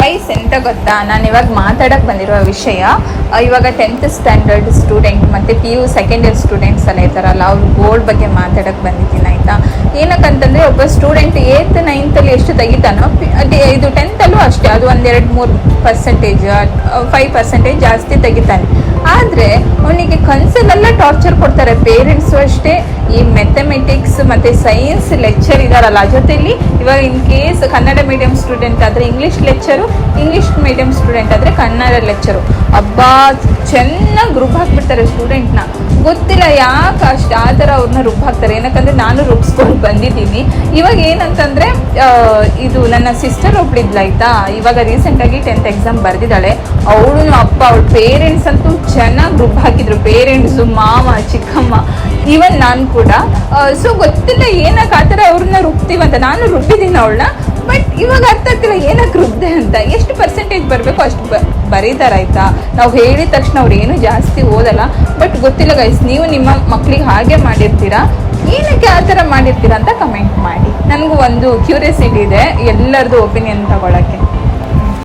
Guys ಎಂತ ಗೊತ್ತಾ? ನಾನು ಇವಾಗ ಮಾತಾಡಕ್ಕೆ ಬಂದಿರುವ ವಿಷಯ ಇವಾಗ ಟೆಂತ್ ಸ್ಟ್ಯಾಂಡರ್ಡ್ ಸ್ಟೂಡೆಂಟ್ ಮತ್ತು P U second year students ಎಲ್ಲ ಇರ್ತಾರಲ್ಲ ಅವ್ರ ಗೋಲ್ಡ್ ಬಗ್ಗೆ ಮಾತಾಡಕ್ಕೆ ಬಂದಿದ್ದೀನಿ, ಆಯಿತಾ? ಏನಕ್ಕಂತಂದರೆ ಒಬ್ಬ ಸ್ಟೂಡೆಂಟ್ ಏತ್ ನೈನ್ತಲ್ಲಿ ಎಷ್ಟು ತೆಗಿತಾನೋ ಇದು ಟೆಂತಲ್ಲೂ ಅಷ್ಟೇ, ಅದು ಒಂದೆರಡು ಮೂರು ಪರ್ಸೆಂಟೇಜ್ ಫೈವ್ ಪರ್ಸೆಂಟೇಜ್ ಜಾಸ್ತಿ ತೆಗಿತಾನೆ. ಆದರೆ, ಅವನಿಗೆ ಕನ್ಸಲ್ಲೆಲ್ಲ ಟಾರ್ಚರ್ ಕೊಡ್ತಾರೆ ಪೇರೆಂಟ್ಸು ಅಷ್ಟೇ. ಈ ಮೆಥಮೆಟಿಕ್ಸ್ ಮತ್ತು ಸೈನ್ಸ್ ಲೆಕ್ಚರ್ ಇದಾರಲ್ಲ, ಜೊತೆಲಿ ಇವಾಗ in case Kannada medium student ಆದರೆ English lecture English medium student ಆದರೆ ಕನ್ನಡ ಲೆಕ್ಚರು ಅಬ್ಬಾ, ಚೆನ್ನಾಗಿ ರುಬ್ ಹಾಕ್ಬಿಡ್ತಾರೆ ಸ್ಟೂಡೆಂಟ್ನ ಗೊತ್ತಿಲ್ಲ ಯಾಕೆ ಅಷ್ಟು ಆ ಥರ ಅವ್ರನ್ನ ರುಬ್ ಹಾಕ್ತಾರೆ. ಏನಕ್ಕಂದ್ರೆ ನಾನು ರುಬ್ಸ್ಕೊಂಡು ಬಂದಿದ್ದೀನಿ. ಇವಾಗ ಏನಂತಂದರೆ ಇದು ನನ್ನ ಸಿಸ್ಟರ್ ಒಬ್ಳಿದ್ಲ, ಆಯ್ತಾ? ಇವಾಗ ರೀಸೆಂಟಾಗಿ ಟೆಂತ್ ಎಕ್ಸಾಮ್ ಬರೆದಿದ್ದಾಳೆ. ಅವಳು ಅಪ್ಪ, ಅವಳ ಪೇರೆಂಟ್ಸ್ ಅಂತೂ ಚೆನ್ನಾಗಿ ರುಬ್ ಹಾಕಿದ್ರು. ಪೇರೆಂಟ್ಸು ಮಾವ, ಚಿಕ್ಕಮ್ಮ. ಈವನ್ ನಾನು ಸೊ ಗೊತ್ತಿಲ್ಲ ಏನಕ್ಕೆ ಆ ಥರ ಅವ್ರನ್ನ ರುಬ್ತೀವಂತ ನಾನು ರುಬ್ಬಿದ್ದೀನಿ ಅವಳನ್ನ ಬಟ್ ಇವಾಗ ಅರ್ಥ ಆಗ್ತಿಲ್ಲ ಏನಕ್ಕೆ ರುಬ್ದೆ ಅಂತ. ಎಷ್ಟು ಪರ್ಸೆಂಟೇಜ್ ಬರಬೇಕು ಅಷ್ಟು ಬ, ಬರೀತಾರೆ ಆಯ್ತಾ? ನಾವು ಹೇಳಿದ ತಕ್ಷಣ ಅವ್ರು ಏನು ಜಾಸ್ತಿ ಓದಲ್ಲ ಬಟ್ ಗೊತ್ತಿಲ್ಲ ಗೈಸ್ ನೀವು ನಿಮ್ಮ ಮಕ್ಕಳಿಗೆ ಹಾಗೆ ಮಾಡಿರ್ತೀರಾ? ಏನಕ್ಕೆ ಆ ಥರ ಮಾಡಿರ್ತೀರಾ ಅಂತ ಕಮೆಂಟ್ ಮಾಡಿ. ನನಗೂ ಒಂದು ಕ್ಯೂರಿಯಾಸಿಟಿ ಇದೆ ಎಲ್ಲರದು ಒಪಿನಿಯನ್ ತಗೊಳಕ್ಕೆ.